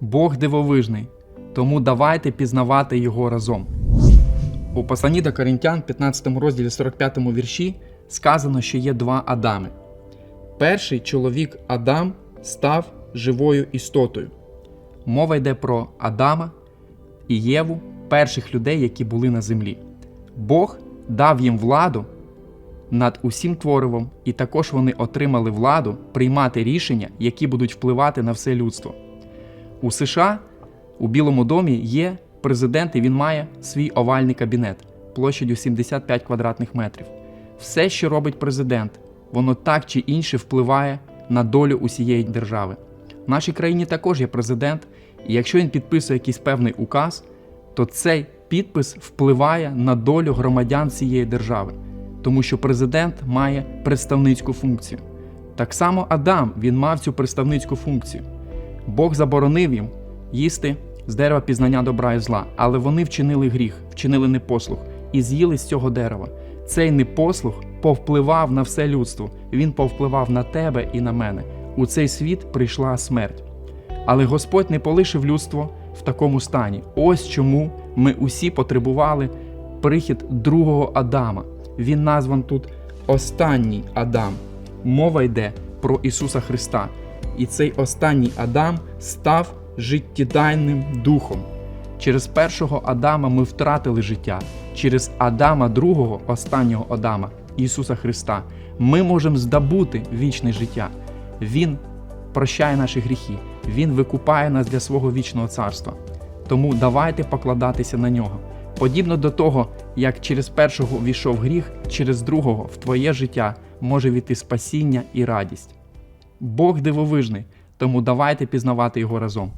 Бог дивовижний, тому давайте пізнавати його разом. У посланні до Коринтян, 15 розділі 45 вірші, сказано, що є два Адами. Перший чоловік Адам став живою істотою. Мова йде про Адама і Єву, перших людей, які були на землі. Бог дав їм владу над усім творивом, і також вони отримали владу приймати рішення, які будуть впливати на все людство. У США у Білому домі є президент, і він має свій овальний кабінет площадю 75 квадратних метрів. Все, що робить президент, воно так чи інше впливає на долю усієї держави. В нашій країні також є президент, і якщо він підписує якийсь певний указ, то цей підпис впливає на долю громадян цієї держави, тому що президент має представницьку функцію. Так само Адам він мав цю представницьку функцію. Бог заборонив їм їсти з дерева пізнання добра і зла, але вони вчинили гріх, вчинили непослух і з'їли з цього дерева. Цей непослух повпливав на все людство. Він повпливав на тебе і на мене. У цей світ прийшла смерть. Але Господь не полишив людство в такому стані. Ось чому ми усі потребували прихід другого Адама. Він назван тут останній Адам. Мова йде про Ісуса Христа. І цей останній Адам став життєдайним духом. Через першого Адама ми втратили життя. Через Адама другого, останнього Адама, Ісуса Христа, ми можемо здобути вічне життя. Він прощає наші гріхи, Він викупає нас для свого вічного царства. Тому давайте покладатися на нього. Подібно до того, як через першого війшов гріх, через другого в твоє життя може війти спасіння і радість. Бог дивовижний, тому давайте пізнавати його разом.